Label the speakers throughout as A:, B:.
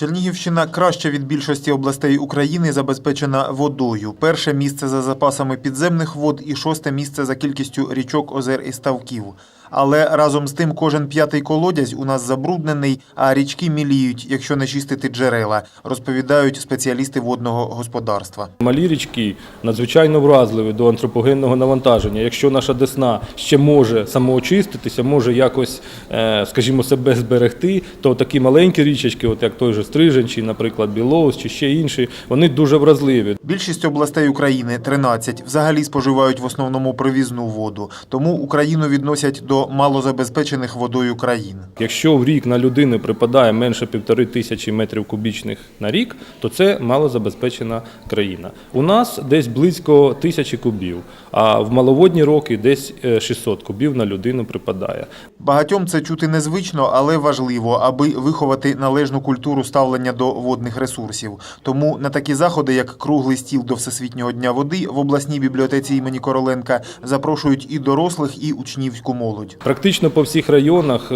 A: Чернігівщина краще від більшості областей України забезпечена водою. Перше місце за запасами підземних вод і шосте місце за кількістю річок, озер і ставків. Але разом з тим кожен п'ятий колодязь у нас забруднений, а річки міліють, якщо не чистити джерела, розповідають спеціалісти водного господарства.
B: Малі річки надзвичайно вразливі до антропогенного навантаження. Якщо наша десна ще може самоочиститися, може якось, е, скажімо, себе зберегти, то такі маленькі річечки, от як той же Стрижень, чи, наприклад, Білоус, чи ще інші, вони дуже вразливі.
A: Більшість областей України 13 взагалі споживають в основному привізну воду, тому Україну відносять до малозабезпечених водою країн.
B: Якщо в рік на людину припадає менше півтори тисячі метрів кубічних на рік, то це малозабезпечена країна. У нас десь близько тисячі кубів, а в маловодні роки десь е, 600 кубів на людину припадає.
A: Багатьом це чути незвично, але важливо, аби виховати належну культуру ставлення до водних ресурсів. Тому на такі заходи, як круглий стіл до Всесвітнього дня води, в обласній бібліотеці імені Короленка запрошують і дорослих, і учнівську молодь.
B: Практично по всіх районах е,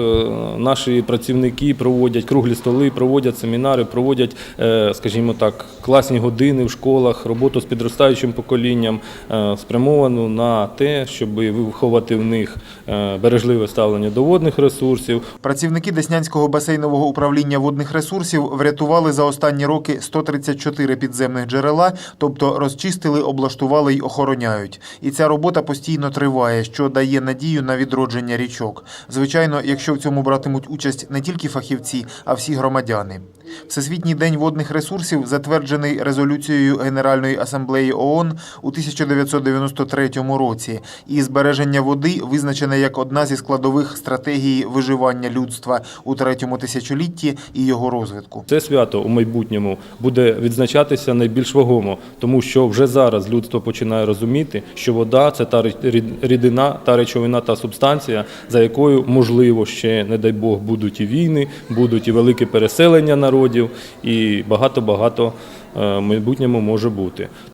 B: наші працівники проводять круглі столи, проводять семінари, проводять, е, скажімо так, класні години в школах, роботу з підростаючим поколінням, е, спрямовану на те, щоб виховати в них бережливе ставлення до водних ресурсів,
A: Працівники Деснянського басейнового управління водних ресурсів врятували за останні роки 134 підземних джерела, тобто розчистили, облаштували й охороняють. І ця робота постійно триває, що дає надію на відродження річок. Звичайно, якщо в цьому братимуть участь не тільки фахівці, а всі громадяни. Всесвітній день водних ресурсів затверджений резолюцією Генеральної асамблеї ООН у 1993 році, і збереження води визначене як одна зі складових стратегії виживання людства у третьому тисячолітті і його розвитку.
B: Це свято у майбутньому буде відзначатися найбільш вагомо, тому що вже зараз людство починає розуміти, що вода це та рі- рідина, та речовина, та субстанція, за якою можливо ще, не дай Бог, будуть і війни, будуть і велике переселення народів, і багато багато е, в майбутньому може бути.